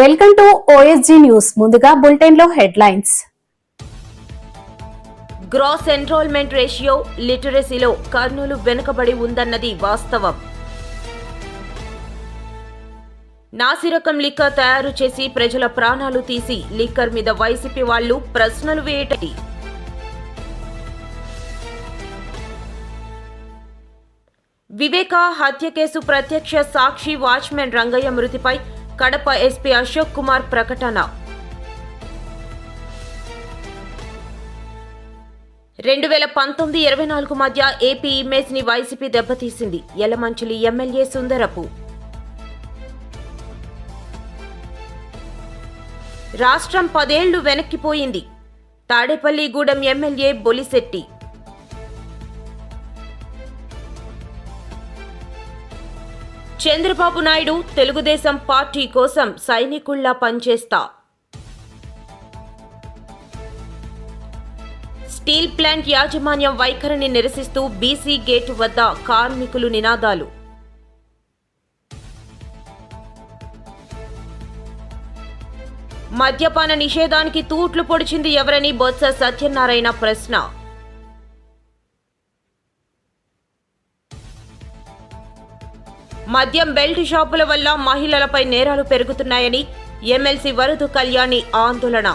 Welcome to OSG news ముందుగా బులెటిన్లో headlines. Gross enrolment ratio లిటరసీలో కర్నూలు వెనుకబడి ఉందన్నది వాస్తవం. నాసిరకం లిక్కర్ తయారు చేసి ప్రజల ప్రాణాలు తీసి లిక్కర్ మీద వైసీపీ వాళ్ళు ప్రశ్నలు వేయటటి వివేక హత్య కేసు ప్రత్యక్ష సాక్షి వాచ్మెన్ రంగయ్య మృతిపై కడప ఎస్పీ అశోక్ కుమార్ ప్రకటన. రెండు వేల పంతొమ్మిది ఇరవై నాలుగు మధ్య ఏపీ ఇమేజ్ని వైసీపీ దెబ్బతీసింది. యలమంచిలి ఎమ్మెల్యే సుందరపు. రాష్ట్రం పదేళ్ళు వెనక్కిపోయింది. తాడేపల్లిగూడెం ఎమ్మెల్యే బొలిశెట్టి. చంద్రబాబు నాయుడు తెలుగుదేశం పార్టీ కోసం సైనికుల్లా పనిచేస్తా. స్టీల్ ప్లాంట్ యాజమాన్యం వైఖరిని నిరసిస్తూ బీసీ గేటు వద్ద కార్మికులు నినాదాలు. మద్యపాన నిషేధానికి తూట్లు పొడిచింది ఎవరని బొత్స సత్యనారాయణ ప్రశ్న. మద్యం బెల్ట్ షాపుల వల్ల మహిళలపై నేరాలు పెరుగుతున్నాయని ఎమ్మెల్సీ వరదు కళ్యాణి ఆందోళన.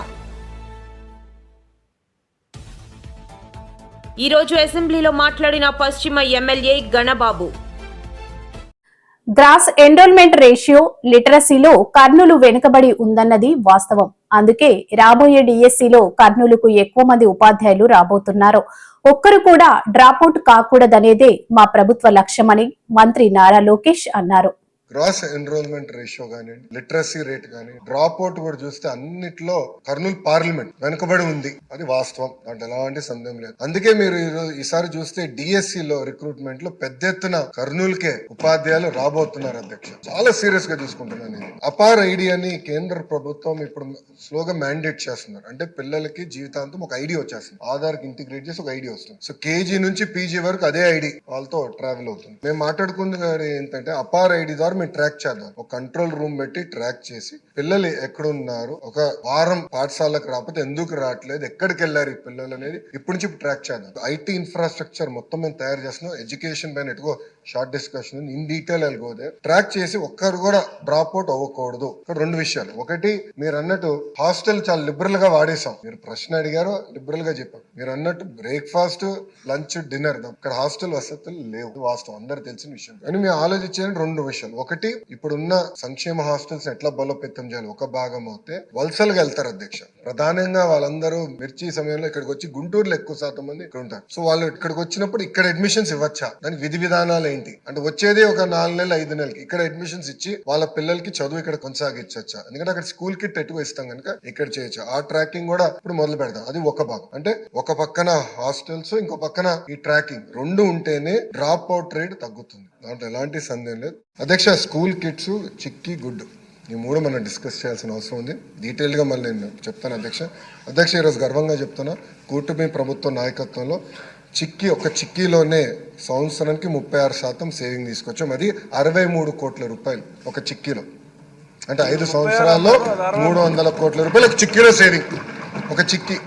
ఈరోజు అసెంబ్లీలో మాట్లాడిన పశ్చిమ MLA Ganababu. Gross enrollment ratio లిటరసీలో Kurnool వెనుకబడి ఉందన్నది వాస్తవం. అందుకే రాబోయే డిఎస్సిలో కర్నూలుకు ఎక్కువ మంది ఉపాధ్యాయులు రాబోతున్నారు. ఒక్కరు కూడా డ్రాపౌట్ కాకూడదనేదే మా ప్రభుత్వ లక్ష్యమని మంత్రి నారా లోకేష్ అన్నారు. గ్రాస్ ఎన్రోల్మెంట్ రేషియో కానివ్వండి లిటరసీ రేట్ కానీ డ్రాప్ అవుట్ కూడా చూస్తే అన్నిట్లో కర్నూలు పార్లమెంట్ వెనుకబడి ఉంది. అది వాస్తవం. దాంట్లో ఎలాంటి సందేహం లేదు. అందుకే మీరు ఈరోజు ఈసారి చూస్తే డిఎస్సి లో రిక్రూట్మెంట్లో పెద్ద ఎత్తున కర్నూలుకే ఉపాధ్యాయులు రాబోతున్నారు అధ్యక్ష. చాలా సీరియస్గా తీసుకుంటున్నాను అపార్ ఐడి అని కేంద్ర ప్రభుత్వం ఇప్పుడు స్లోగా మ్యాండేట్ చేస్తున్నారు. అంటే పిల్లలకి జీవితాంతం ఒక ఐడి వచ్చేస్తుంది. ఆధార్కి ఇంటిగ్రేట్ చేసి ఒక ఐడి వస్తుంది. సో కేజీ నుంచి పీజీ వరకు అదే ఐడి వాళ్ళతో ట్రావెల్ అవుతుంది. మేము మాట్లాడుకుంది ఏంటంటే అపార్ ఐడి ద్వారా మేము ట్రాక్ చేద్దాం. ఒక కంట్రోల్ రూమ్ పెట్టి ట్రాక్ చేసి పిల్లలు ఎక్కడున్నారు? ఒక వారం పాఠశాలకు రాకపోతే ఎందుకు రావట్లేదు? ఎక్కడికి వెళ్ళారు ఈ పిల్లలు అనేది ఇప్పటి నుంచి ట్రాక్ చేద్దాం. ఐటీ ఇన్ఫ్రాస్ట్రక్చర్ మొత్తం మేము తయారు చేస్తున్నాం. ఎడ్యుకేషన్ పైన ఎటుకో షార్ట్ డిస్కషన్ ఇన్ డీటెయిల్ వెళ్ళిపోతే ట్రాక్ చేసి ఒక్కరు కూడా డ్రాప్ అవుట్ అవ్వకూడదు. ఇక్కడ రెండు విషయాలు. ఒకటి మీరు అన్నట్టు హాస్టల్ చాలా లిబరల్గా వాడేసాం మీరు ప్రశ్న అడిగారు లిబరల్గా చెప్పాం. మీరు అన్నట్టు బ్రేక్ఫాస్ట్ లంచ్ డిన్నర్ ఇక్కడ హాస్టల్ వసతులు లేవు. వాస్తవం. అందరు తెలిసిన విషయం. కానీ మేము ఆలోచించే రెండు విషయాలు. ఒకటి ఇప్పుడున్న సంక్షేమ హాస్టల్స్ ఎట్లా బలోపేతం చేయాలి? ఒక భాగం అవుతే వలసలుగా వెళ్తారు అధ్యక్ష. ప్రధానంగా వాళ్ళందరూ మిర్చి సమయంలో ఇక్కడికి వచ్చి గుంటూరులో ఎక్కువ శాతం మంది ఇక్కడ ఉంటారు. సో వాళ్ళు ఇక్కడికి వచ్చినప్పుడు ఇక్కడ అడ్మిషన్స్ ఇవ్వచ్చా? దాని విధి విధానాలు ఏంటి అంటే వచ్చేదే ఒక నాలుగు నెలలు ఐదు నెలలకి. ఇక్కడ అడ్మిషన్స్ ఇచ్చి వాళ్ళ పిల్లలకి చదువు ఇక్కడ కొనసాగించచ్చా? ఎందుకంటే అక్కడ స్కూల్ కిట్ ఎక్కువ ఇస్తాం కనుక ఇక్కడ చేయొచ్చు. ఆ ట్రాకింగ్ కూడా ఇప్పుడు మొదలు పెడదాం. అది ఒక భాగం. అంటే ఒక పక్కన హాస్టల్స్ ఇంకో పక్కన ఈ ట్రాకింగ్ రెండు ఉంటేనే డ్రాప్ అవుట్ రేట్ తగ్గుతుంది. దాంట్లో ఎలాంటి సందేహం లేదు. అధ్యక్ష స్కూల్ కిట్స్ చిక్కి గుడ్. ఈ మూడు మనం డిస్కస్ చేయాల్సిన అవసరం ఉంది. డీటెయిల్గా మళ్ళీ నేను చెప్తాను అధ్యక్ష. అధ్యక్ష ఈరోజు గర్వంగా చెప్తున్నా. కూటమి ప్రభుత్వ నాయకత్వంలో చిక్కీ ఒక చిక్కీలోనే సంవత్సరానికి ముప్పై ఆరు శాతం సేవింగ్ తీసుకొచ్చాం. అది అరవై మూడు కోట్ల రూపాయలు ఒక చిక్కీలో. అంటే ఐదు సంవత్సరాల్లో మూడు వందల కోట్ల రూపాయలు ఒక చిక్కీలో సేవింగ్ ఒక చిక్కీ.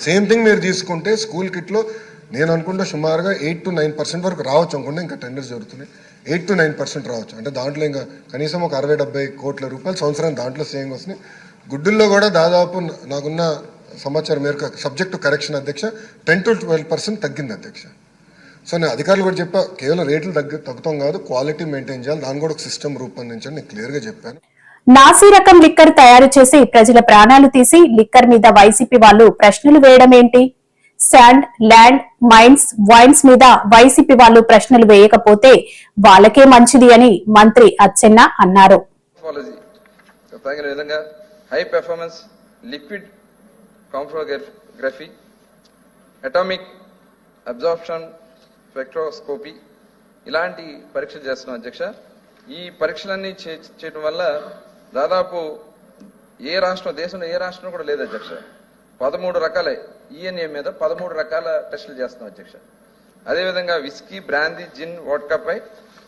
సేమ్ థింగ్ మీరు తీసుకుంటే స్కూల్ కిట్లో నేను అనుకుంటే సుమారుగా ఎయిట్ టు నైన్ పర్సెంట్ వరకు రావచ్చు అనుకుంటే ఇంకా టెండర్స్ జరుగుతున్నాయి. ఎయిట్ టు నైన్ పర్సెంట్ రావచ్చు. అంటే దాంట్లో ఇంకా కనీసం ఒక అరవై డెబ్బై కోట్ల రూపాయలు సంవత్సరం దాంట్లో సేవింగ్ వస్తున్నాయి. గుడ్డుల్లో కూడా దాదాపు నాకున్న సమాచారం మేరకు సబ్జెక్టు కరెక్షన్ అధ్యక్ష టెన్ టు ట్వెల్వ్ పర్సెంట్ తగ్గింది అధ్యక్ష. సో నేను అధికారులు కూడా చెప్పా కేవలం రేట్లు తగ్గి తగ్గుతాం కాదు క్వాలిటీ మెయింటైన్ చేయాలి దాన్ని కూడా ఒక సిస్టమ్ రూపొందించండి నేను క్లియర్గా చెప్పాను. నాసి రకం లిక్కర్ తయారు చేసి ప్రజల ప్రాణాలు తీసి లిక్కర్ మీద వైసీపీ వాళ్ళు ప్రశ్నలు వేయడం ఏంటి? శాండ్ ల్యాండ్ మైన్స్ వైన్స్ మీద వైసీపీ వాళ్ళు ప్రశ్నలు వేయకపోతే వాళ్ళకే మంచిది అని మంత్రి అచ్చెన్న అన్నారు. హై పెర్ఫార్మెన్స్ లిక్విడ్ కాంఫ్రోగ్రఫీ అటామిక్ అబ్జార్ప్షన్ స్పెక్ట్రోస్కోపీ ఇలాంటి పరీక్షలు చేస్తున్నాం అధ్యక్ష. ఈ పరీక్షలన్నీ చే- చేయడం వల్ల దాదాపు ఏ రాష్ట్రం దేశంలో ఏ రాష్ట్రం కూడా లేదు అధ్యక్ష. పదమూడు రకాల ఈఎన్ఏ మీద పదమూడు రకాల టెస్టులు చేస్తున్నాం అధ్యక్ష. అదేవిధంగా విస్కీ బ్రాందీ జిన్ వోడ్కాపై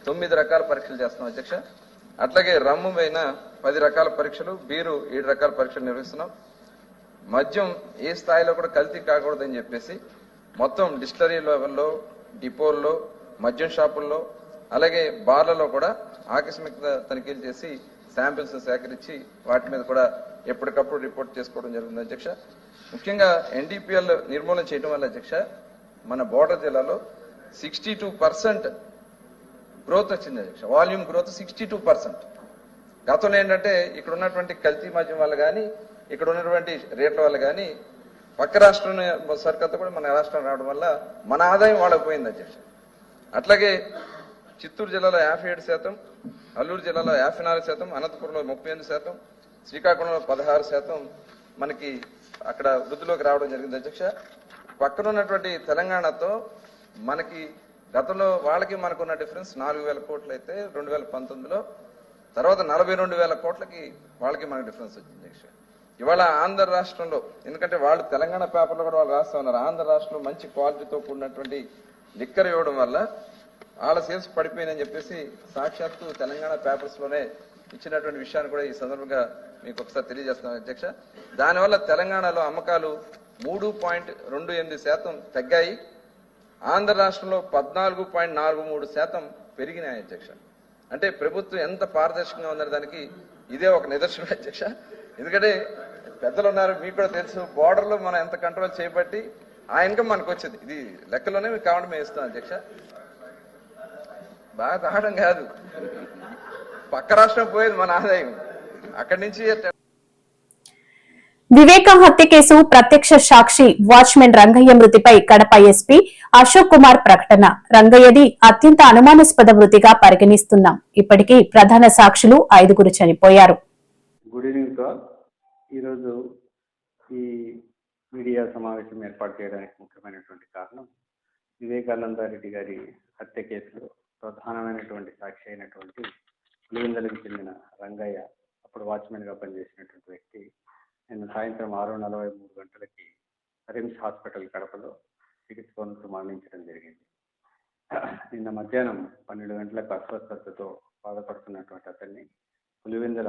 తొమ్మిది రకాల పరీక్షలు చేస్తున్నాం అధ్యక్ష. అట్లాగే రమ్ము పైన పది రకాల పరీక్షలు బీరు ఏడు రకాల పరీక్షలు నిర్వహిస్తున్నాం. మద్యం ఏ స్థాయిలో కూడా కల్తీ కాకూడదని చెప్పేసి మొత్తం డిస్టరీ లెవెల్లో డిపోల్లో మద్యం షాపుల్లో అలాగే బార్లలో కూడా ఆకస్మిక తనిఖీలు చేసి శాంపిల్స్ సేకరించి వాటి మీద కూడా ఎప్పటికప్పుడు రిపోర్ట్ చేసుకోవడం జరుగుతుంది అధ్యక్ష. ముఖ్యంగా ఎన్డీపీఎల్ నిర్మూలన చేయడం వల్ల అధ్యక్ష మన బోర్డర్ జిల్లాలో సిక్స్టీ టూ పర్సెంట్ గ్రోత్ వచ్చింది అధ్యక్ష. Volume growth sixty two percent. గతంలో ఏంటంటే ఇక్కడ ఉన్నటువంటి కల్తీ మద్యం వల్ల కానీ ఇక్కడ ఉన్నటువంటి రేట్ల వల్ల కానీ పక్క రాష్ట్రం సరికొత్త కూడా మన రాష్ట్రం రావడం వల్ల మన ఆదాయం వాళ్ళకి పోయింది అధ్యక్ష. అట్లాగే చిత్తూరు జిల్లాలో యాభై ఏడు శాతం అల్లూరు జిల్లాలో యాభై నాలుగు శాతం అనంతపురంలో ముప్పై ఎనిమిది శాతం శ్రీకాకుళంలో పదహారు శాతం మనకి అక్కడ వృద్ధిలోకి రావడం జరిగింది అధ్యక్ష. పక్కన ఉన్నటువంటి తెలంగాణతో మనకి గతంలో వాళ్ళకి మనకున్న డిఫరెన్స్ నాలుగు వేల కోట్లు అయితే రెండు వేల పంతొమ్మిదిలో తర్వాత నలభై రెండు వేల కోట్లకి వాళ్ళకి మనకి డిఫరెన్స్ వచ్చింది అధ్యక్ష. ఇవాళ ఆంధ్ర రాష్ట్రంలో ఎందుకంటే వాళ్ళు తెలంగాణ పేపర్లో కూడా వాళ్ళు రాస్తా ఉన్నారు. ఆంధ్ర రాష్ట్రంలో మంచి క్వాలిటీతో కూడినటువంటి లిక్కర్ ఇవ్వడం వల్ల వాళ్ళ సేల్స్ పడిపోయిందని చెప్పేసి సాక్షాత్తు తెలంగాణ పేపర్స్లోనే ఇచ్చినటువంటి విషయాన్ని కూడా ఈ సందర్భంగా మీకు ఒకసారి తెలియజేస్తున్నాను అధ్యక్ష. దానివల్ల తెలంగాణలో అమ్మకాలు మూడు పాయింట్ రెండు ఎనిమిది శాతం తగ్గాయి. ఆంధ్ర రాష్ట్రంలో పద్నాలుగు పాయింట్ నాలుగు మూడు శాతం పెరిగినాయి అధ్యక్ష. అంటే ప్రభుత్వం ఎంత పారదర్శకంగా ఉందనే దానికి ఇదే ఒక నిదర్శనం అధ్యక్ష. ఎందుకంటే పెద్దలు ఉన్నారు మీకు కూడా తెలుసు బోర్డర్లో మనం ఎంత కంట్రోల్ చేయబట్టి ఆ ఇన్కమ్ మనకు వచ్చింది. ఇది లెక్కలోనే మీకు కావడం మేము ఇస్తాం అధ్యక్ష. బాగా తాగడం కాదు. పక్క రాష్ట్రం పోయేది మన ఆదాయం. అక్కడి నుంచి వివేక హత్య కేసు ప్రత్యక్ష సాక్షి వాచ్మెన్ రంగయ్య మృతిపై కడప ఎస్పీ అశోక్ కుమార్ ప్రకటన. రంగయ్యది అత్యంత అనుమానాస్పద మృతిగా పరిగణిస్తున్నాం. ఇప్పటికీ ప్రధాన సాక్షులు ఐదుగురు చనిపోయారు. Good evening sir. ఈరోజు ఈ మీడియా సమావేశం ఏర్పాటు చేయడానికి ముఖ్యమైనటువంటి కారణం వివేకానంద రెడ్డి గారి హత్య కేసులో ప్రధానమైనటువంటి సాక్షి అయినటువంటి పులివెందలకు చెందిన రంగయ్య అప్పుడు వాచ్మెన్గా పనిచేసినటువంటి వ్యక్తి నిన్న సాయంత్రం ఆరు నలభై మూడు గంటలకి రిమ్స్ హాస్పిటల్ కడపలో చికిత్స పొందుతూ మరణించడం జరిగింది. నిన్న మధ్యాహ్నం పన్నెండు గంటలకు అస్వస్థతతో బాధపడుతున్నటువంటి అతన్ని పులివెందుల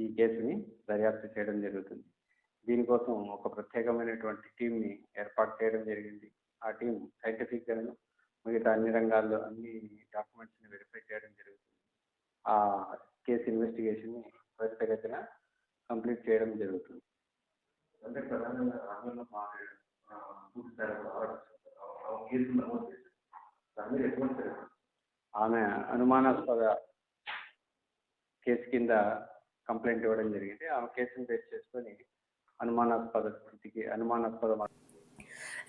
ఈ కేసుని దర్యాప్తు చేయడం జరుగుతుంది. దీనికోసం ఒక ప్రత్యేకమైనటువంటి టీంని ఏర్పాటు చేయడం జరిగింది. ఆ టీం సైంటిఫిక్ గాను మిగతా అన్ని రంగాల్లో అన్ని డాక్యుమెంట్స్ని వెరిఫై చేయడం జరుగుతుంది. ఆ కేసు ఇన్వెస్టిగేషన్ని త్వరితగతిన కంప్లీట్ చేయడం జరుగుతుంది. అంటే ప్రధానంగా? ఆమె అనుమానాస్పద కేసు కింద కంప్లైంట్ ఇవ్వడం జరిగింది. ఆమె కేసును బేస్ చేసుకొని అనుమానాస్పద స్థితికి అనుమానాస్పద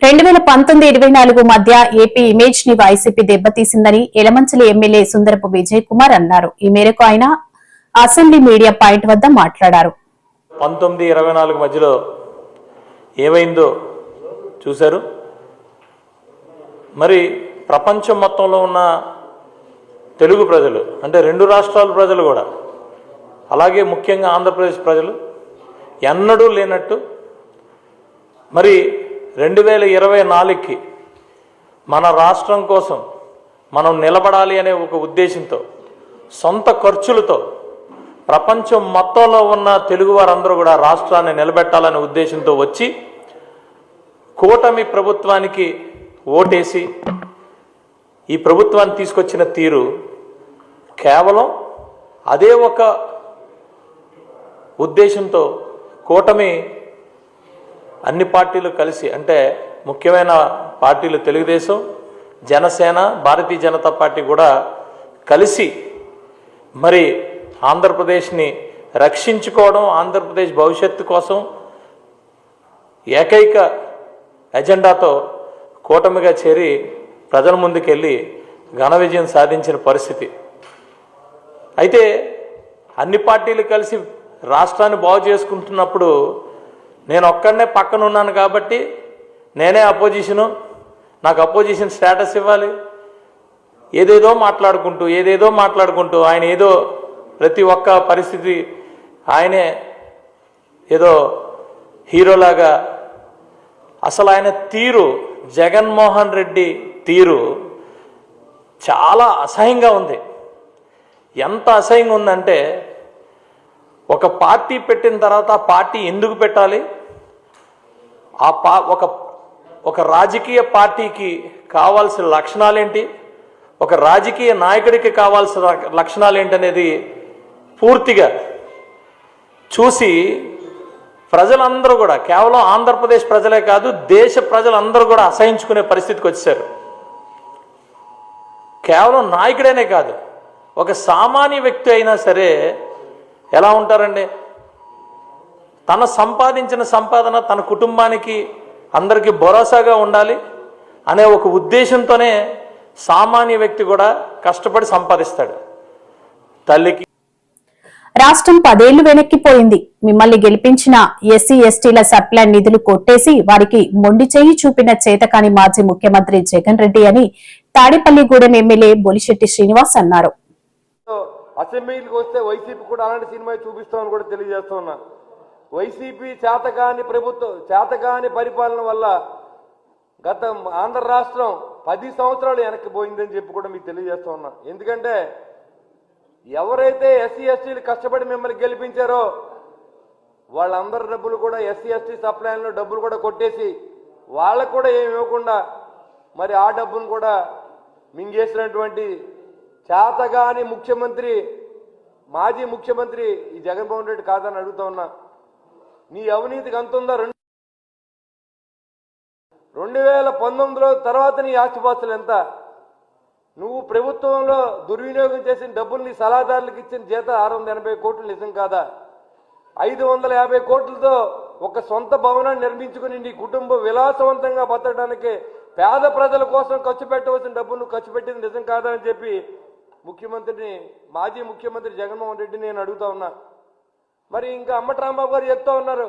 రెండు వేల పంతొమ్మిది ఇరవై నాలుగు మధ్య ఏపీ ఇమేజ్ని వైసీపీ దెబ్బతీసిందని ఎలమంచిలి ఎమ్మెల్యే సుందరపు విజయ్ కుమార్ అన్నారు. ఈ మేరకు ఆయన అసెంబ్లీ మీడియా పాయింట్ వద్ద మాట్లాడారు. పంతొమ్మిది ఇరవై నాలుగు మధ్యలో ఏమైందో చూశారు. మరి ప్రపంచం మొత్తంలో ఉన్న తెలుగు ప్రజలు అంటే రెండు రాష్ట్రాల ప్రజలు కూడా అలాగే ముఖ్యంగా ఆంధ్రప్రదేశ్ ప్రజలు ఎన్నడూ లేనట్టు మరి రెండు వేల ఇరవై నాలుగుకి మన రాష్ట్రం కోసం మనం నిలబడాలి అనే ఒక ఉద్దేశంతో సొంత ఖర్చులతో ప్రపంచం మొత్తంలో ఉన్న తెలుగు వారందరూ కూడా రాష్ట్రాన్ని నిలబెట్టాలనే ఉద్దేశంతో వచ్చి కూటమి ప్రభుత్వానికి ఓటేసి ఈ ప్రభుత్వాన్ని తీసుకొచ్చిన తీరు కేవలం అదే ఒక ఉద్దేశంతో కూటమి అన్ని పార్టీలు కలిసి అంటే ముఖ్యమైన పార్టీలు తెలుగుదేశం జనసేన భారతీయ జనతా పార్టీ కూడా కలిసి మరి ఆంధ్రప్రదేశ్ని రక్షించుకోవడం ఆంధ్రప్రదేశ్ భవిష్యత్తు కోసం ఏకైక ఎజెండాతో కూటమిగా చేరి ప్రజల ముందుకెళ్ళి ఘన విజయం సాధించిన పరిస్థితి. అయితే అన్ని పార్టీలు కలిసి రాష్ట్రాన్ని బాగు చేసుకుంటున్నప్పుడు నేను ఒక్కడనే పక్కన ఉన్నాను కాబట్టి నేనే అపోజిషను నాకు అపోజిషన్ స్టేటస్ ఇవ్వాలి. ఏదేదో మాట్లాడుకుంటూ ఏదేదో మాట్లాడుకుంటూ ఆయన ఏదో ప్రతి ఒక్క పరిస్థితి ఆయనే ఏదో హీరోలాగా అసలు ఆయన తీరు జగన్మోహన్ రెడ్డి తీరు చాలా అసహ్యంగా ఉంది. ఎంత అసహ్యంగా ఉందంటే ఒక పార్టీ పెట్టిన తర్వాత ఆ పార్టీ ఎందుకు పెట్టాలి? ఆ పా ఒక ఒక రాజకీయ పార్టీకి కావాల్సిన లక్షణాలేంటి? ఒక రాజకీయ నాయకుడికి కావాల్సిన లక్షణాలు ఏంటనేది పూర్తిగా చూసి ప్రజలందరూ కూడా కేవలం ఆంధ్రప్రదేశ్ ప్రజలే కాదు దేశ ప్రజలందరూ కూడా అసహించుకునే పరిస్థితికి వచ్చారు కేవలం నాయకుడేనే కాదు ఒక సామాన్య వ్యక్తి అయినా సరే ఎలా ఉంటారండి? తన సంపాదించిన సంపాదన తన కుటుంబానికి అందరికీ భరోసాగా ఉండాలి అనే ఒక ఉద్దేశంతోనే సామాన్య వ్యక్తి కూడా కష్టపడి సంపాదిస్తాడు. తల్లికి రాష్ట్రం పదేళ్ళు వెనక్కిపోయింది. మిమ్మల్ని గెలిపించిన ఎస్సీ ఎస్టీల సప్లై నిధులు కొట్టేసి వారికి మొండి చేయి చూపిన చేతకాని మాజీ ముఖ్యమంత్రి జగన్ రెడ్డి అని తాడేపల్లిగూడెం ఎమ్మెల్యే బొలిశెట్టి శ్రీనివాస్ అన్నారు. అసెంబ్లీకి వస్తే వైసీపీ కూడా అలాంటి సినిమా చూపిస్తామని కూడా తెలియజేస్తా ఉన్నా వైసీపీ చేతకాని ప్రభుత్వం చేతకాని పరిపాలన వల్ల గత ఆంధ్ర రాష్ట్రం పది సంవత్సరాలు వెనక్కి పోయిందని చెప్పి కూడా మీకు తెలియజేస్తా ఉన్నా ఎందుకంటే ఎవరైతే ఎస్సీ ఎస్టీలు కష్టపడి మిమ్మల్ని గెలిపించారో వాళ్ళందరి డబ్బులు కూడా ఎస్సీ ఎస్టీ సప్లైన్లో డబ్బులు కూడా కొట్టేసి వాళ్ళకు కూడా ఏమి ఇవ్వకుండా మరి ఆ డబ్బును కూడా మింగేసినటువంటి చేతగాని ముఖ్యమంత్రి మాజీ ముఖ్యమంత్రి ఈ జగన్మోహన్ రెడ్డి కాదని అడుగుతా ఉన్నా. నీ అవినీతికి అంతుందా రెండు రెండు వేల పంతొమ్మిదిలో తర్వాత నీ ఆస్తిపాస్తులు ఎంత? నువ్వు ప్రభుత్వంలో దుర్వినియోగం చేసిన డబ్బులు నీ సలహాదారులకు ఇచ్చిన జీత ఆరు వందల ఎనభై కోట్లు నిజం కాదా? ఐదు వందల యాభై కోట్లతో ఒక సొంత భవనాన్ని నిర్మించుకుని నీ కుటుంబం విలాసవంతంగా బతకడానికి పేద ప్రజల కోసం ఖర్చు పెట్టవలసిన డబ్బును ఖర్చు పెట్టింది నిజం కాదని చెప్పి ముఖ్యమంత్రిని మాజీ ముఖ్యమంత్రి జగన్మోహన్ రెడ్డిని నేను అడుగుతా ఉన్నా. మరి ఇంకా అమ్మటి రాంబాబు గారు చెప్తా ఉన్నారు.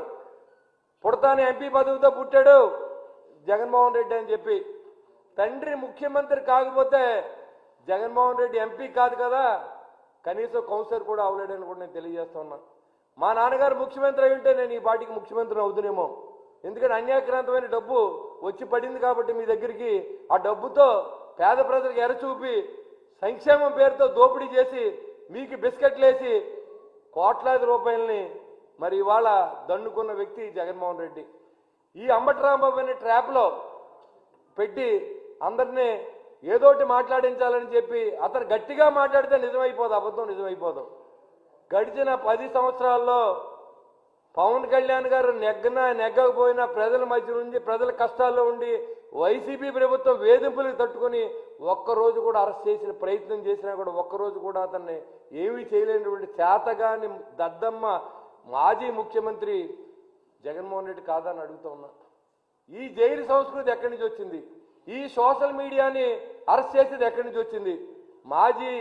పుడతాను ఎంపీ పదవితో పుట్టాడు జగన్మోహన్ రెడ్డి అని చెప్పి. తండ్రి ముఖ్యమంత్రి కాకపోతే జగన్మోహన్ రెడ్డి ఎంపీ కాదు కదా. కనీసం కౌన్సిలర్ కూడా అవలేడని కూడా నేను తెలియజేస్తా ఉన్నా. మా నాన్నగారు ముఖ్యమంత్రి అయి ఉంటే నేను ఈ పార్టీకి ముఖ్యమంత్రి అవుతునేమో ఎందుకంటే అన్యాక్రాంతమైన డబ్బు వచ్చి పడింది కాబట్టి మీ దగ్గరికి ఆ డబ్బుతో పేద ప్రజలకు ఎరచూపి సంక్షేమం పేరుతో దోపిడీ చేసి మీకు బిస్కెట్లు వేసి కోట్లాది రూపాయలని మరి ఇవాళ దండుకున్న వ్యక్తి జగన్మోహన్ రెడ్డి. ఈ అంబటరాంబాబు అనే ట్రాప్లో పెట్టి అందరినీ ఏదోటి మాట్లాడించాలని చెప్పి అతను గట్టిగా మాట్లాడితే నిజమైపోదు అబద్ధం నిజమైపోదు. గడిచిన పది సంవత్సరాల్లో పవన్ కళ్యాణ్ గారు నెగ్గన నెగ్గకపోయినా ప్రజల మధ్య నుంచి ప్రజల కష్టాల్లో ఉండి వైసీపీ ప్రభుత్వం వేధింపులకు తట్టుకొని ఒక్కరోజు కూడా అరెస్ట్ చేసిన ప్రయత్నం చేసినా కూడా ఒక్కరోజు కూడా అతన్ని ఏమీ చేయలేనటువంటి చేతగాని దద్దమ్మ మాజీ ముఖ్యమంత్రి జగన్మోహన్ రెడ్డి కాదని అడుగుతా ఉన్నా. ఈ జైలు సంస్కృతి ఎక్కడి నుంచి వచ్చింది? ఈ సోషల్ మీడియాని అరెస్ట్ చేసేది ఎక్కడి నుంచి వచ్చింది? మాజీ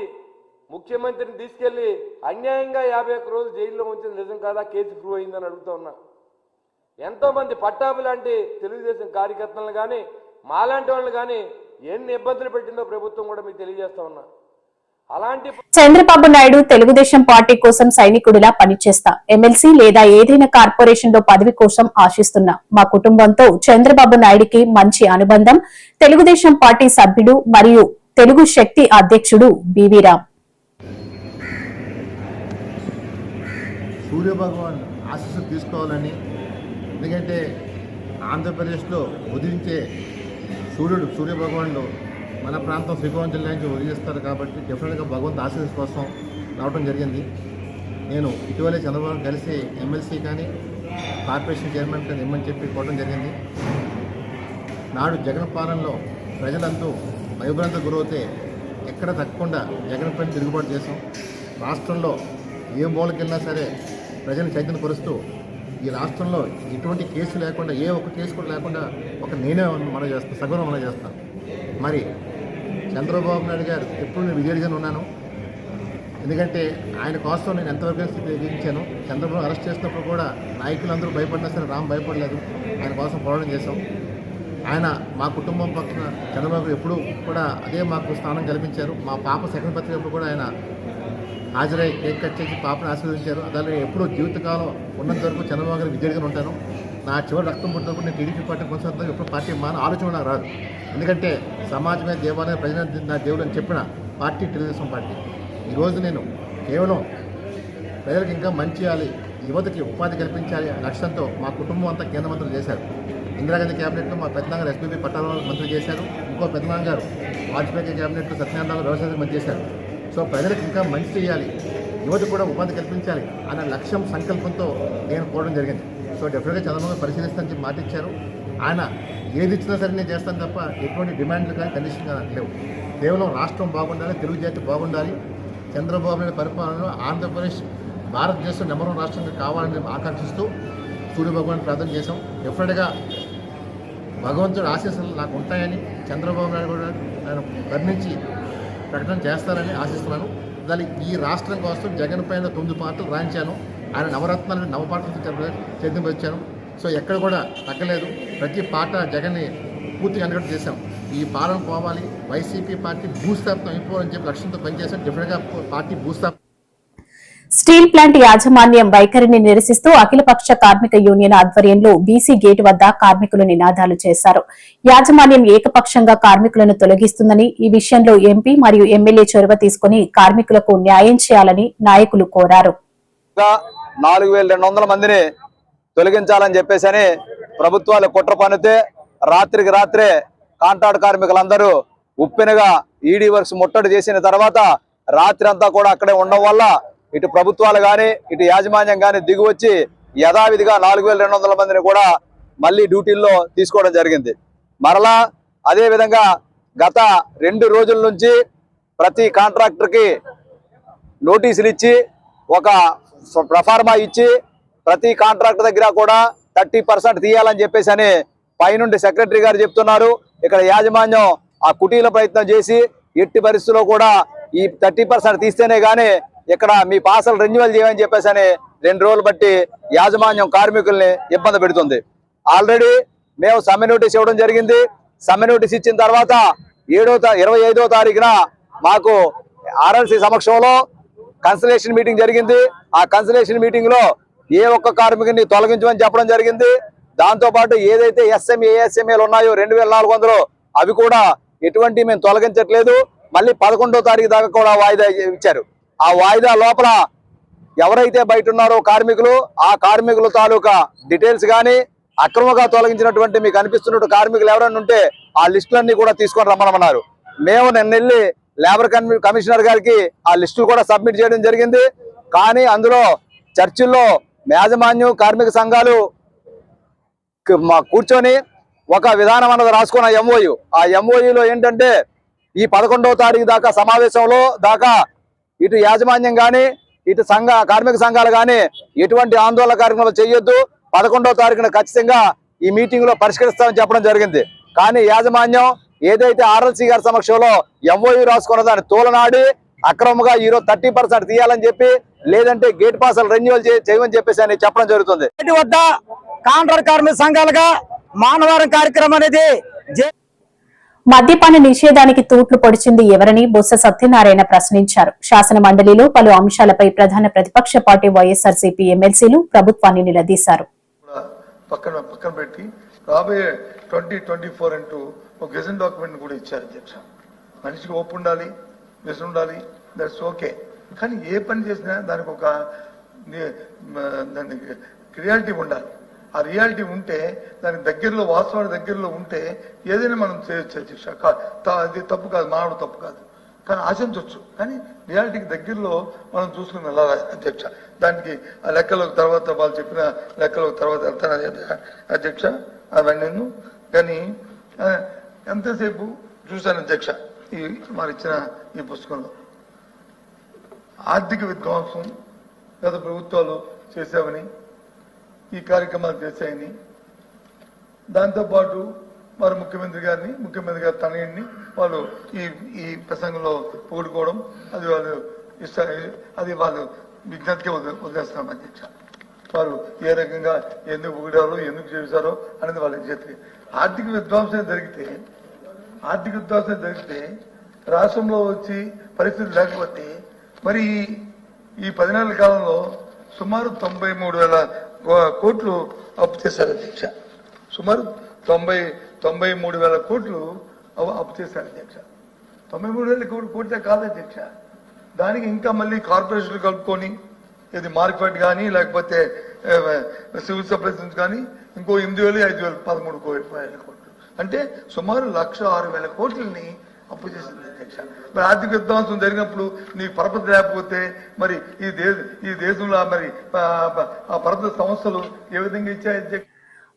ముఖ్యమంత్రిని తీసుకెళ్ళి అన్యాయంగా యాభై ఒక్క రోజులు జైల్లో ఉంచింది నిజం కాదా? కేసు ప్రూవ్ అయిందని అడుగుతా ఉన్నా. ఎంతోమంది పట్టాభి లాంటి తెలుగుదేశం కార్యకర్తలను కానీ మాలాంటి వాళ్ళని కానీ ఎన్ని ఇబ్బందులు పెట్టిందో ప్రభుత్వం కూడా మీకు తెలియజేస్తా ఉన్నా. అలాంటి చంద్రబాబు నాయుడు తెలుగుదేశం పార్టీ కోసం సైనికుడిలా పనిచేస్తా. ఎమ్మెల్సీ లేదా ఏదైనా కార్పొరేషన్లో పదవి కోసం ఆశిస్తున్నా. మా కుటుంబంతో చంద్రబాబు నాయుడికి మంచి అనుబంధం తెలుగుదేశం పార్టీ సభ్యుడు మరియు తెలుగు శక్తి అధ్యక్షుడు బివి రామ్. సూర్యభగవాన్ ఆశీస్సు తీసుకోవాలని ఎందుకంటే ఆంధ్రప్రదేశ్లో ఉదయించే సూర్యుడు సూర్యభగవానుడు మన ప్రాంతం శ్రీకాకుళం జిల్లా నుంచి ఉదయిస్తారు కాబట్టి డెఫినెట్గా భగవంత్ ఆశీస్సు కోసం రావడం జరిగింది. నేను ఇటీవలే చంద్రబాబు కలిసి ఎమ్మెల్సీ కానీ కార్పొరేషన్ చైర్మన్ కానీ ఇమ్మని చెప్పి కోవడం జరిగింది. నాడు జగన్ పాలనలో ప్రజలంతా భయభ్రాంత గురవుతే ఎక్కడ తగ్గకుండా జగన్ పైన తిరుగుబాటు చేసాం రాష్ట్రంలో ఏ మూలకెళ్ళినా సరే ప్రజలను చైతన్యపరుస్తూ ఈ రాష్ట్రంలో ఎటువంటి కేసు లేకుండా ఏ ఒక్క కేసు కూడా లేకుండా ఒక నేనే మన చేస్తాను సగం మన చేస్తాను మరి చంద్రబాబు నాయుడు గారు ఎప్పుడు నేను విజయడిగానే ఉన్నాను. ఎందుకంటే ఆయన కోసం నేను ఎంతవరకు తెగించాను చంద్రబాబు అరెస్ట్ చేసినప్పుడు కూడా నాయకులందరూ భయపడినా సరే రామ్ భయపడలేదు. ఆయన కోసం పోరాటం చేశాం. ఆయన మా కుటుంబం పక్కన చంద్రబాబు ఎప్పుడు కూడా అదే మాకు స్థానం కల్పించారు. మా పాప సెకండ్ పత్రిక కూడా ఆయన హాజరై కేక్ కట్ చేసి పాపను ఆశీర్వదించారు. అలాగే ఎప్పుడూ జీవితకాలం ఉన్నంత వరకు చంద్రబాబు గారు విజయడిగా ఉంటాను నా చివరి రక్తం పుట్టినప్పుడు నేను టీడీపీ పార్టీ కొనసాగుతాను ఎప్పుడు పార్టీ మాన ఆలోచన రాదు. ఎందుకంటే సమాజమే దేవాలయ ప్రజల నా దేవుడు అని చెప్పిన పార్టీ తెలుగుదేశం పార్టీ. ఈరోజు నేను కేవలం ప్రజలకు ఇంకా మంచి చేయాలి యువతకి ఉపాధి కల్పించాలి లక్ష్యంతో మా కుటుంబం అంతా కేంద్ర మంత్రులు చేశారు. ఇందిరాగాంధీ క్యాబినెట్లో మా పెద్దనాన్న ఎస్పీబీ పట్టాల మంత్రి చేశారు. ఇంకో పెద్దనాన్న గారు వాజ్పేయి క్యాబినెట్లో సత్యనారాయణ వ్యవసాయ మంత్రి చేశారు. సో ప్రజలకు ఇంకా మంచి చేయాలి. యువత కూడా ఉపాధి కల్పించాలి అనే లక్ష్యం సంకల్పంతో నేను కోరడం జరిగింది. సో డెఫినెట్గా చంద్రబాబు పరిశీలిస్తానని చెప్పి మాట ఇచ్చారు. ఆయన ఏది ఇచ్చినా సరే నేను చేస్తాను తప్ప ఎటువంటి డిమాండ్లు కానీ కండిషన్ కానీ లేవు. కేవలం రాష్ట్రం బాగుండాలి తెలుగు జాతి బాగుండాలి. చంద్రబాబు నాయుడు పరిపాలనలో ఆంధ్రప్రదేశ్ భారతదేశం నెంబర్ వన్ రాష్ట్రంగా కావాలని ఆకాంక్షిస్తూ సూర్య భగవాన్ ప్రార్థన చేశాం. డెఫినెట్గా భగవంతుడు ఆశీస్సులు నాకు ఉంటాయని చంద్రబాబు నాయుడు కూడా ఆయన వర్ణించి ప్రకటన చేస్తారని ఆశిస్తున్నాను. దాని ఈ రాష్ట్రం కోసం జగన్ పైన తొమ్మిది పాటలు రాయించాను. ఆయన నవరత్నాలు నవపాటలతో చేతింపొచ్చాను సో ఎక్కడ కూడా తగ్గలేదు. ప్రతి పాట జగన్ని పూర్తిగా అండగట్టు చేశాం. ఈ పాలన పోవాలి. వైసీపీ పార్టీ భూస్థాపితం అయిపోవాలని చెప్పి లక్ష్యంతో పనిచేశాం. డిఫరెంట్గా పార్టీ భూస్థాపన స్టీల్ ప్లాంట్ యాజమాన్యం వైఖరిని నిరసిస్తూ అఖిలపక్ష కార్మిక యూనియన్ ఆధ్వర్యంలో బీసీ గేట్ వద్ద కార్మికులు నినాదాలు చేశారు. యాజమాన్యం ఏకపక్షంగా కార్మికులను తొలగిస్తుందని ఈ విషయంలో ఎంపీ మరియు ఎమ్మెల్యే చొరవ తీసుకుని కార్మికులకు న్యాయం చేయాలని నాయకులు కోరారు. నాలుగు వేల రెండు వందల మందిని తొలగించాలని చెప్పేసి ప్రభుత్వాలు కుట్ర పనితే రాత్రికి రాత్రే కాంట్రాక్ట్ కార్మికులందరూ ఉప్పెనగా ఈడీ వర్క్స్ ముట్టడి చేసిన తర్వాత రాత్రి అంతా కూడా అక్కడే ఉండడం వల్ల ఇటు ప్రభుత్వాలు కానీ ఇటు యాజమాన్యం కానీ దిగువచ్చి యథావిధిగా నాలుగు వేల రెండు వందల మందిని కూడా మళ్ళీ డ్యూటీల్లో తీసుకోవడం జరిగింది. మరలా అదేవిధంగా గత రెండు రోజుల నుంచి ప్రతి కాంట్రాక్టర్కి నోటీసులు ఇచ్చి ఒక ప్రఫార్మా ఇచ్చి ప్రతి కాంట్రాక్టర్ దగ్గర కూడా థర్టీ పర్సెంట్ తీయాలని చెప్పేసి అని పైనుండి సెక్రటరీ గారు చెప్తున్నారు. ఇక్కడ యాజమాన్యం ఆ కుటీల ప్రయత్నం చేసి ఎట్టి పరిస్థితుల్లో కూడా ఈ థర్టీ పర్సెంట్ తీస్తేనే కానీ ఇక్కడ మీ పాసలు రెన్యువల్ చేయమని చెప్పేసి అని రెండు రోజులు బట్టి యాజమాన్యం కార్మికుల్ని ఇబ్బంది పెడుతుంది. ఆల్రెడీ మేము సమ్మె నోటీస్ ఇవ్వడం జరిగింది. సమ్మె నోటీస్ ఇచ్చిన తర్వాత ఏడో ఇరవై ఐదో తారీఖున మాకు ఆర్ఎల్సీ సమక్షంలో కన్సలేషన్ మీటింగ్ జరిగింది. ఆ కన్సలేషన్ మీటింగ్లో ఏ ఒక్క కార్మికుని తొలగించమని చెప్పడం జరిగింది. దాంతో పాటు ఏదైతే ఎస్ఎంఏ ఏఎస్ఎంఏలు ఉన్నాయో రెండు వేల నాలుగు వందలు అవి కూడా ఎటువంటి మేము తొలగించట్లేదు. మళ్ళీ పదకొండో తారీఖు దాకా కూడా వాయిదా ఇచ్చారు. ఆ వాయిదా లోపల ఎవరైతే బయట ఉన్నారో కార్మికులు ఆ కార్మికుల తాలూకా డీటెయిల్స్ కానీ అక్రమంగా తొలగించినటువంటి మీకు అనిపిస్తున్నట్టు కార్మికులు ఎవరైనా ఉంటే ఆ లిస్టులన్నీ కూడా తీసుకొని రమ్మనమన్నారు. మేము నిన్న వెళ్ళి లేబర్ కమిషనర్ గారికి ఆ లిస్టులు కూడా సబ్మిట్ చేయడం జరిగింది. కానీ అందులో చర్చిల్లో యాజమాన్యం కార్మిక సంఘాలు మా కూర్చొని ఒక విధానం అన్నది రాసుకున్న ఎంఓయు ఆ ఎంఓయులో ఏంటంటే ఈ పదకొండవ తారీఖు దాకా సమావేశంలో దాకా ఇటు యాజమాన్యం కానీ ఇటు సంఘ కార్మిక సంఘాలు కానీ ఎటువంటి ఆందోళన కార్యక్రమాలు చేయొద్దు. పదకొండవ తారీఖున ఖచ్చితంగా ఈ మీటింగ్లో పరిష్కరిస్తామని చెప్పడం జరిగింది. కానీ యాజమాన్యం ఏదైతే ఆర్ఎల్సీ గారి సమక్షంలో ఎంఓయూ రాసుకున్న దాన్ని తోలనాడి అక్రమంగా ఈరోజు థర్టీ పర్సెంట్ తీయాలని చెప్పి లేదంటే గేట్ పాసాలు రెన్యువల్ చేయమని చెప్పేసి అని చెప్పడం జరుగుతుంది. వద్ద కాంట్రాక్ట్ కార్మిక సంఘాలుగా మానవరం కార్యక్రమం అనేది మద్యపాన నిషేధానికి తూట్లు పొడిచింది ఎవరని బొత్స సత్యనారాయణ ప్రశ్నించారు. శాసన మండలిలో పలు అంశాలపై ప్రధాన ప్రతిపక్ష పార్టీ వైఎస్ఆర్సీపీ ఎమ్మెల్సీలు ప్రభుత్వాన్ని నిలదీశారు. పక్కన పక్కన పెట్టి రాబోయే ట్వంటీ ట్వంటీ ఫోర్ అంటూ ఒక గెజన్ డాక్యుమెంట్ కూడా ఇచ్చారు అధ్యక్ష. మనిషికి ఓపు ఉండాలి గెజన్ ఉండాలి దట్స్ ఓకే. కానీ ఏ పని చేసినా దానికి ఒక దానికి క్రియాలిటీ ఉండాలి. ఆ రియాలిటీ ఉంటే దానికి దగ్గరలో వాస్తవానికి దగ్గరలో ఉంటే ఏదైనా మనం చేయొచ్చు అధ్యక్ష అది తప్పు కాదు మానవుడు తప్పు కాదు. కానీ ఆశించవచ్చు కానీ రియాలిటీకి దగ్గరలో మనం చూసుకుని వెళ్ళాలి అధ్యక్ష? దానికి ఆ లెక్కల తర్వాత వాళ్ళు చెప్పిన లెక్కల తర్వాత వెళ్తాను అధ్యక్ష. అధ్యక్ష అవన్నీ కానీ ఎంతసేపు చూశాను అధ్యక్ష? ఈ వారు ఇచ్చిన ఈ పుస్తకంలో. ఆర్థిక విధ్వంసం గత ప్రభుత్వాలు చేశామని ఈ కార్యక్రమాలు చేశాయని. దాంతోపాటు వారు ముఖ్యమంత్రి గారిని ముఖ్యమంత్రి గారి తనయుడిని వాళ్ళు ఈ ఈ ప్రసంగంలో పొగుడుకోవడం అది వాళ్ళు ఇష్ట అది వాళ్ళు విజ్ఞతకే వదిలే వదిలేస్తున్నాం అధ్యక్ష. వారు ఏ రకంగా ఎందుకు పొగిడారో ఎందుకు చేశారో అనేది వాళ్ళ చేతి. ఆర్థిక విధ్వంసం జరిగితే ఆర్థిక విధ్వంసం జరిగితే రాష్ట్రంలో వచ్చి పరిస్థితి లేకపోతే మరి ఈ- పదినాళ్ళ కాలంలో సుమారు తొంభై మూడు వేల కోట్లు అప్పు చేశారు అధ్యక్ష. సుమారు తొంభై తొంభై మూడు వేల కోట్లు అప్పు చేశారు అధ్యక్ష. తొంభై మూడు వేల కోట్లు కోట్లే కాదు అధ్యక్ష. దానికి ఇంకా మళ్ళీ కార్పొరేషన్లు కలుపుకొని ఇది మార్కెట్ కానీ లేకపోతే సివిల్ సప్లైస్ నుంచి కానీ ఇంకో ఎనిమిది వేలు ఐదు వేలు పదమూడు వేల కోట్లు. అంటే సుమారు లక్ష ఆరు వేల కోట్లని అప్పు చేసింది అధ్యక్ష. మరి ఆర్థిక విధ్వంసం జరిగినప్పుడు నీ పరపతి లేకపోతే మరి ఈ దేశ ఈ దేశంలో మరి ఆ, పరపతి సంస్థలు ఏ విధంగా ఇచ్చాయి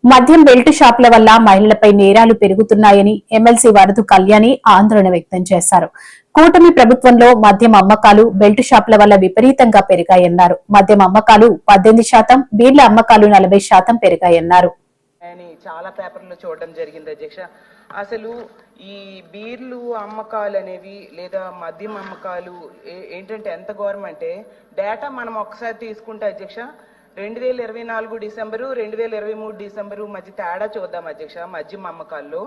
మద్యం బెల్ట్ షాపుల వల్ల మహిళలపై నేరాలు పెరుగుతున్నాయని ఎమ్మెల్సీ వరదు కళ్యాణి ఆందోళన వ్యక్తం చేశారు. కూటమి ప్రభుత్వంలో మద్యం అమ్మకాలు బెల్ట్ షాపుల వల్ల విపరీతంగా పెరిగాయన్నారు. మద్యం అమ్మకాలు పద్దెనిమిది శాతం బీర్ల అమ్మకాలు నలభై శాతం పెరిగాయన్నారు. చాలా పేపర్లో చూడడం జరిగింది అధ్యక్ష. అసలు ఈ బీర్లు అమ్మకాలు అనేవి లేదా మద్యం అమ్మకాలు ఏ- ఏంటంటే ఎంత ఘోరం అంటే డేటా మనం ఒకసారి తీసుకుంటే అధ్యక్ష రెండు వేల ఇరవై నాలుగు డిసెంబరు రెండు వేల ఇరవై మూడు డిసెంబరు మధ్య తేడా చూద్దాం అధ్యక్ష మద్యం అమ్మకాల్లో.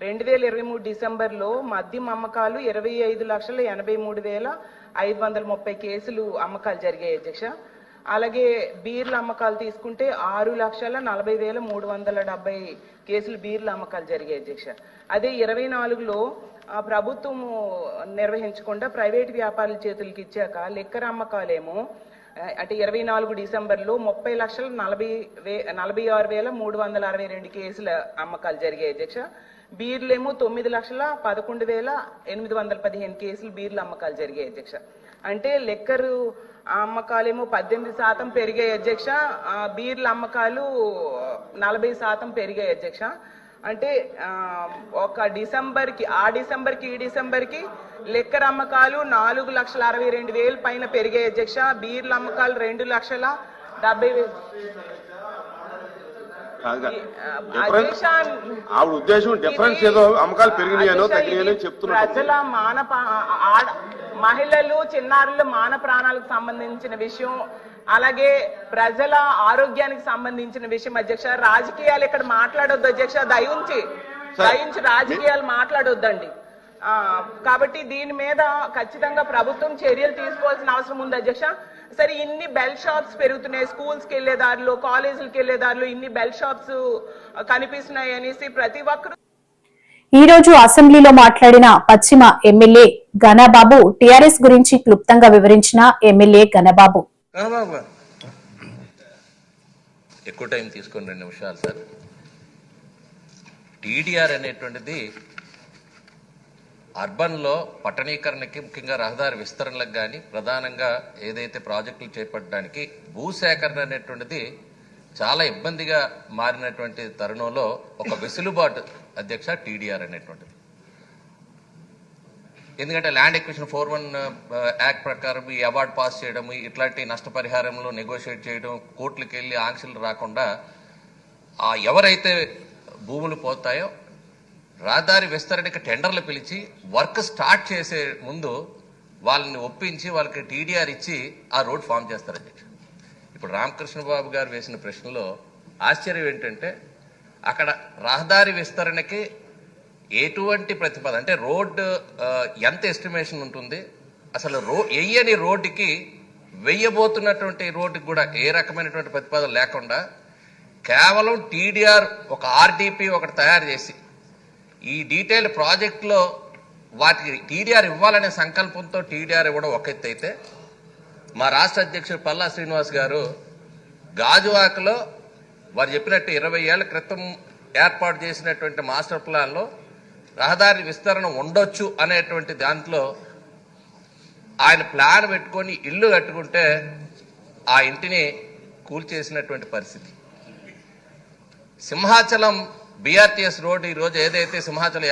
రెండు వేల ఇరవై మూడు డిసెంబర్లో మద్యం అమ్మకాలు ఇరవై ఐదు లక్షల ఎనభై మూడు వేల ఐదు వందల ముప్పై కేసులు అమ్మకాలు జరిగాయి అధ్యక్ష. అలాగే బీర్ల అమ్మకాలు తీసుకుంటే ఆరు లక్షల నలభై వేల మూడు వందల డెబ్బై కేసులు బీర్ల అమ్మకాలు జరిగాయి అధ్యక్ష. అదే ఇరవై నాలుగులో ఆ ప్రభుత్వం నిర్వహించకుండా ప్రైవేట్ వ్యాపారుల చేతులకి ఇచ్చాక లిక్కర్ అమ్మకాలేమో అంటే ఇరవై నాలుగు డిసెంబర్లో ముప్పై లక్షల నలభై వే నలభై ఆరు వేల మూడు వందల అరవై రెండు కేసుల అమ్మకాలు జరిగాయి అధ్యక్ష. బీర్లేమో తొమ్మిది లక్షల పదకొండు వేల ఎనిమిది వందల పదిహేను కేసులు బీర్ల అమ్మకాలు జరిగాయి అధ్యక్ష. అంటే లెక్కరు అమ్మకాలేమో పద్దెనిమిది శాతం పెరిగాయి అధ్యక్ష. బీర్ల అమ్మకాలు నలభై శాతం పెరిగాయి అధ్యక్ష. అంటే ఒక డిసెంబర్కి ఆ డిసెంబర్కి ఈ డిసెంబర్కి లెక్కర్ అమ్మకాలు నాలుగు లక్షల అరవై రెండు వేలు పైన పెరిగాయి అధ్యక్ష. బీర్ల అమ్మకాలు రెండు లక్షల డెబ్బై వేలు. ఆవిడ ఉద్దేశం డిఫరెన్స్ ఏదో అమ్మకాలు పెరిగినాయనో తగ్గినాయనో చెప్తున్నారు ప్రజల మాన మహిళలు చిన్నారులు మాన ప్రాణాలకు సంబంధించిన విషయం అలాగే ప్రజల ఆరోగ్యానికి సంబంధించిన విషయం. అధ్యక్ష రాజకీయాలు ఇక్కడ మాట్లాడొద్దు. అధ్యక్ష దయించి దయించి రాజకీయాలు మాట్లాడొద్దండి. కాబట్టి దీని మీద ఖచ్చితంగా ప్రభుత్వం చర్యలు తీసుకోవాల్సిన అవసరం ఉంది అధ్యక్ష. సరే ఇన్ని బెల్ షాప్స్ పెరుగుతున్నాయి. స్కూల్స్కి వెళ్ళే దారిలో కాలేజీలకు వెళ్ళే దారిలో ఇన్ని బెల్ షాప్స్ కనిపిస్తున్నాయి అనేసి ప్రతి ఒక్కరు ఈ రోజు అసెంబ్లీలో మాట్లాడిన పశ్చిమ ఎమ్మెల్యే ఘనబాబు టిఆర్ఎస్ గురించి క్లుప్తంగా వివరించిన ఎమ్మెల్యే ఘనబాబు. ఎక్కువ టైం తీసుకుని రెండు నిమిషాలు సార్. టీడీఆర్ అనేటువంటిది అర్బన్లో పట్టణీకరణకి ముఖ్యంగా రహదారి విస్తరణలకు కానీ ప్రధానంగా ఏదైతే ప్రాజెక్టులు చేపట్టడానికి భూసేకరణ అనేటువంటిది చాలా ఇబ్బందిగా మారినటువంటి తరుణంలో ఒక వెసులుబాటు అధ్యక్ష టీడీఆర్ అనేటువంటిది. ఎందుకంటే land acquisition four one act ప్రకారం ఈ అవార్డ్ పాస్ చేయడం ఇట్లాంటి నష్టపరిహారంలో నెగోషియేట్ చేయడం కోర్టులకు వెళ్ళి ఆంక్షలు రాకుండా ఆ ఎవరైతే భూములు పోతాయో రహదారి విస్తరణకి టెండర్లు పిలిచి వర్క్ స్టార్ట్ చేసే ముందు వాళ్ళని ఒప్పించి వాళ్ళకి టీడీఆర్ ఇచ్చి ఆ రోడ్ ఫామ్ చేస్తారండి. ఇప్పుడు రామకృష్ణ బాబు గారు వేసిన ప్రశ్నలో ఆశ్చర్యం ఏంటంటే అక్కడ రహదారి విస్తరణకి ఎటువంటి ప్రతిపాదన అంటే రోడ్ ఎంత ఎస్టిమేషన్ ఉంటుంది? అసలు రో వెయ్యని రోడ్డుకి వెయ్యబోతున్నటువంటి రోడ్డుకి కూడా ఏ రకమైనటువంటి ప్రతిపాదన లేకుండా కేవలం టీడీఆర్ ఒక ఆర్డీపీ ఒకటి తయారు చేసి ఈ డీటెయిల్ ప్రాజెక్టులో వాటికి టీడీఆర్ ఇవ్వాలనే సంకల్పంతో టీడీఆర్ ఇవ్వడం ఒక ఎత్తు అయితే మా రాష్ట్ర అధ్యక్షుడు పల్లా శ్రీనివాస్ గారు గాజువాకలో వారు చెప్పినట్టు ఇరవై ఏళ్ళ క్రితం ఏర్పాటు చేసినటువంటి మాస్టర్ ప్లాన్లో రహదారి విస్తరణ ఉండొచ్చు అనేటువంటి దాంట్లో ఆయన ప్లాన్ పెట్టుకొని ఇల్లు కట్టుకుంటే ఆ ఇంటిని కూల్చేసినటువంటి పరిస్థితి. సింహాచలం బీఆర్టీఎస్ రోడ్ ఈ రోజు ఏదైతే సింహాచలం